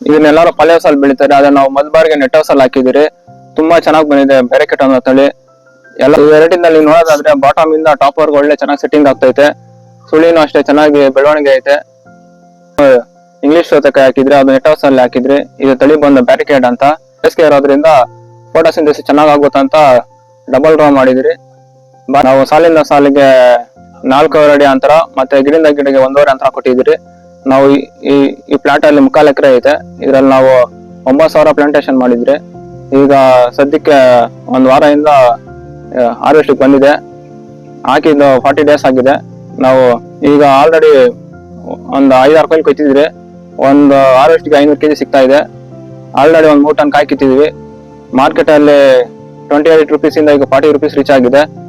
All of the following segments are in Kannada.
ಇದನ್ನೆಲ್ಲರೂ ಪಲ್ಯ ಸಾಲ್ ಬೆಳಿತಾರೆ, ಅದನ್ನ ನಾವು ಮಲ್ಬಾರ್ಗೆ ನೆಟ್ ಹೌಸ್ ಅಲ್ಲಿ ಹಾಕಿದಿರಿ ತುಂಬಾ ಚೆನ್ನಾಗಿ ಬಂದಿದೆ ಬ್ಯಾರಿಕೆಟ್ ಅನ್ನೋ ತಳಿ ಎಲ್ಲ ವೆರೈಟಿನಲ್ಲಿ ನೋಡೋದಾದ್ರೆ ಬಾಟಮ್ ಇಂದ ಟಾಪ್ ವರ್ಗ ಒಳ್ಳೆ ಚೆನ್ನಾಗಿ ಸೆಟ್ಟಿಂಗ್ ಆಗ್ತೈತೆ. ಸುಳಿನೂ ಅಷ್ಟೇ ಚೆನ್ನಾಗಿ ಬೆಳವಣಿಗೆ ಐತೆ. ಇಂಗ್ಲಿಷ್ ಜೊತೆ ಹಾಕಿದ್ರೆ, ಅದು ನೆಟ್ ಹೌಸ್ ಅಲ್ಲಿ ಹಾಕಿದ್ರಿ, ಇದು ತಳಿ ಬಂದ ಬ್ಯಾರಿಕೇಡ್ ಅಂತ. ಬೇಸಿಗೆ ಇರೋದ್ರಿಂದ ಫೋಟೋಸಿಂಥೆಸಿಸ್ ಚೆನ್ನಾಗ್ ಅಂತ ಡಬಲ್ ಡ್ರಾ ಮಾಡಿದಿರಿ. ನಾವು ಸಾಲಿಂದ ಸಾಲಿಗೆ ನಾಲ್ಕೂವರೆ ಅಡಿ ಅಂತರ, ಮತ್ತೆ ಗಿಡದಿಂದ ಗಿಡಗೆ ಒಂದೂವರೆ ಅಂತರ ಕೊಟ್ಟಿದ್ದೀರಿ. ನಾವು ಈ- ಈ ಪ್ಲಾಟ್ ಅಲ್ಲಿ ಮುಕ್ಕಾಲು ಎಕರೆ ಐತೆ. ಇದ್ರಲ್ಲಿ ನಾವು ಒಂಬತ್ತು ಸಾವಿರ ಪ್ಲಾಂಟೇಶನ್ ಮಾಡಿದ್ರಿ ಈಗ ಸದ್ಯಕ್ಕೆ ಒಂದು ವಾರದಿಂದ ಹಾರ್ವೆಸ್ಟ್ ಬಂದಿದೆ. ಹಾಕಿದ್ದು ಫಾರ್ಟಿ ಡೇಸ್ ಆಗಿದೆ. ನಾವು ಈಗ ಆಲ್ರೆಡಿ ಒಂದು ಐದಾರು ಕೊಯ್ಲು ಕೊಯ್ತಿದ್ರಿ ಒಂದು ಹಾರ್ವೆಸ್ಟಿಗೆ ಐನೂರು ಕೆಜಿ ಸಿಗ್ತಾ ಇದೆ. ಆಲ್ರೆಡಿ ಒಂದು ಮೂರು ಟನ್ ಕಾಯಿ ಕಿತ್ತಿದ್ವಿ. ಮಾರ್ಕೆಟ್ ಅಲ್ಲಿ ಟ್ವೆಂಟಿ ಏಟ್ ರುಪೀಸಿಂದ ಈಗ ಫಾರ್ಟಿ ರುಪೀಸ್ ರೀಚ್ ಆಗಿದೆ.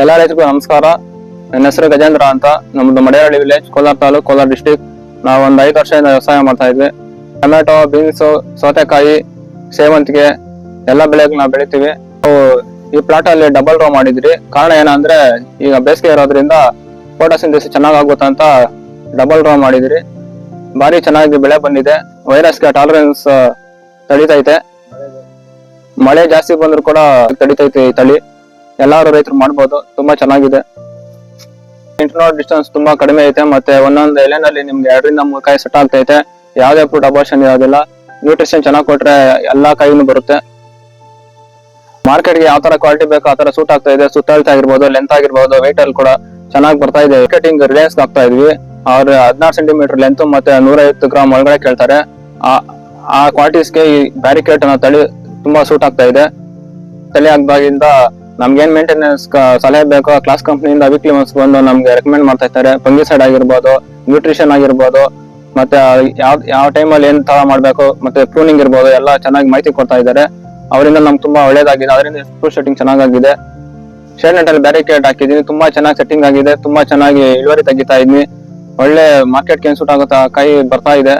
ಎಲ್ಲ ರೈತರಿಗೂ ನಮಸ್ಕಾರ. ನನ್ನ ಹೆಸರು ಗಜೇಂದ್ರ ಅಂತ. ನಮ್ದು ಮಡಿಯಾಳಿ ವಿಲೇಜ್ ಕೋಲಾರ ತಾಲೂಕು, ಕೋಲಾರ ಡಿಸ್ಟಿಕ್ ನಾವು ಒಂದು ಐದು ವರ್ಷದಿಂದ ವ್ಯವಸಾಯ ಮಾಡ್ತಾ ಇದ್ವಿ. ಟೊಮೆಟೊ, ಬೀನ್ಸ್, ಸೌತೆಕಾಯಿ, ಸೇವಂತಿಗೆ ಎಲ್ಲ ಬೆಳೆಗಳು ನಾವು ಬೆಳಿತೀವಿ. ಈ ಪ್ಲಾಟ್ ಅಲ್ಲಿ ಡಬಲ್ ರೋ ಮಾಡಿದ್ರಿ. ಕಾರಣ ಏನಂದ್ರೆ, ಈಗ ಬೇಸಿಗೆ ಇರೋದ್ರಿಂದ ಫೋಟೋಸಿಂಥಸಿಸ್ ಚೆನ್ನಾಗ್ ಆಗುತ್ತೆ ಅಂತ ಡಬಲ್ ರೋ ಮಾಡಿದ್ರಿ. ಭಾರಿ ಚೆನ್ನಾಗಿ ಬೆಳೆ ಬಂದಿದೆ. ವೈರಸ್ಗೆ ಟಾಲರೆನ್ಸ್ ತಡಿತೈತೆ. ಮಳೆ ಜಾಸ್ತಿ ಬಂದ್ರು ಕೂಡ ತಡಿತೈತೆ ಈ ತಳಿ. ಎಲ್ಲಾರು ರೈತರು ಮಾಡ್ಬೋದು. ತುಂಬಾ ಚೆನ್ನಾಗಿದೆ. ಇಂಟರ್ನಲ್ ಡಿಸ್ಟೆನ್ಸ್ ತುಂಬಾ ಕಡಿಮೆ ಐತೆ, ಮತ್ತೆ ಒಂದೊಂದು ಎಲೆನಲ್ಲಿ ನಿಮ್ಗೆ ಎರಡರಿಂದ ಮೂರು ಕಾಯಿ ಸೆಟ್ ಆಗ್ತೈತೆ ಯಾವ್ದೇ ಫುಡ್ ಅಬಾರ್ಷನ್ ಇರೋದಿಲ್ಲ ನ್ಯೂಟ್ರಿಷನ್ ಚೆನ್ನಾಗಿ ಕೊಟ್ರೆ ಎಲ್ಲಾ ಕಾಯಿನೂ ಬರುತ್ತೆ. ಮಾರ್ಕೆಟ್ಗೆ ಯಾವ ತರ ಕ್ವಾಲಿಟಿ ಬೇಕು ಆ ತರ ಸೂಟ್ ಆಗ್ತಾ ಇದೆ. ಸುತ್ತಳತೆ ಆಗಿರ್ಬೋದು ಲೆಂತ್ ಆಗಿರ್ಬೋದು ವೆಯ್ಟ್ ಅಲ್ಲಿ ಕೂಡ ಚೆನ್ನಾಗಿ ಬರ್ತಾ ಇದೆ. ಕಟಿಂಗ್ ರಿಲಯನ್ಸ್ ಆಗ್ತಾ ಇದ್ವಿ. ಅವ್ರ ಹದಿನಾರು ಸೆಂಟಿಮೀಟರ್ ಲೆಂತ್ ಮತ್ತೆ ನೂರೈವತ್ತು ಗ್ರಾಮ್ ಒಳಗಡೆ ಕೇಳ್ತಾರೆ. ಆ ಆ ಕ್ವಾಲಿಟೀಸ್ಗೆ ಈ ಬ್ಯಾರಿಕೇಟ್ ಅನ್ನೋ ತಳಿ ತುಂಬಾ ಸೂಟ್ ಆಗ್ತಾ ಇದೆ. ತಲೆ ಆಗ್ದಾಗಿಂದ ನಮ್ಗೆ ಏನ್ ಮೇಂಟೆನೆನ್ಸ್ ಸಲಹೆ ಬೇಕೋ ಕ್ಲಾಸ್ ಕಂಪ್ನಿಯಿಂದ ವೀಕ್ಲಿ ಒನ್ಸ್ ಬಂದು ನಮ್ಗೆ ರೆಕಮೆಂಡ್ ಮಾಡ್ತಾ ಇರ್ತಾರೆ. ಫಂಗಿಸೈಡ್ ಆಗಿರ್ಬೋದು ನ್ಯೂಟ್ರಿಷನ್ ಆಗಿರ್ಬೋದು, ಮತ್ತೆ ಯಾವ ಯಾವ ಟೈಮಲ್ಲಿ ಏನ್ ತರ ಮಾಡ್ಬೇಕು, ಮತ್ತೆ ಪ್ರೂನಿಂಗ್ ಇರ್ಬೋದು, ಎಲ್ಲ ಚೆನ್ನಾಗಿ ಮಾಹಿತಿ ಕೊಡ್ತಾ ಇದ್ದಾರೆ. ಅವರಿಂದ ನಮ್ಗೆ ತುಂಬಾ ಒಳ್ಳೇದಾಗಿದೆ. ಅದರಿಂದ ಫುಲ್ ಸೆಟ್ಟಿಂಗ್ ಚೆನ್ನಾಗಿದೆ ಶೇಡ್ ನೆಟ್ ಅಲ್ಲಿ ಬ್ಯಾರಿಕೇಡ್ ಹಾಕಿದೀನಿ ತುಂಬಾ ಚೆನ್ನಾಗಿ ಸೆಟ್ಟಿಂಗ್ ಆಗಿದೆ. ತುಂಬಾ ಚೆನ್ನಾಗಿ ಇಳುವರಿ ತೆಗಿತಾ ಇದ್ವಿ ಒಳ್ಳೆ ಮಾರ್ಕೆಟ್ ಏನ್ ಸೂಟ್ ಆಗುತ್ತಾ, ಕೈ ಬರ್ತಾ ಇದೆ.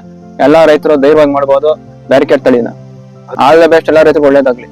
ಎಲ್ಲಾ ರೈತರು ಧೈರ್ಯವಾಗಿ ಮಾಡ್ಬೋದು. ಬ್ಯಾರಿಕೇಡ್ ತಳಿನ. ಆಲ್ ದ ಬೆಸ್ಟ್ ಎಲ್ಲ ರೈತರಿಗೆ ಒಳ್ಳೇದಾಗ್ಲಿ.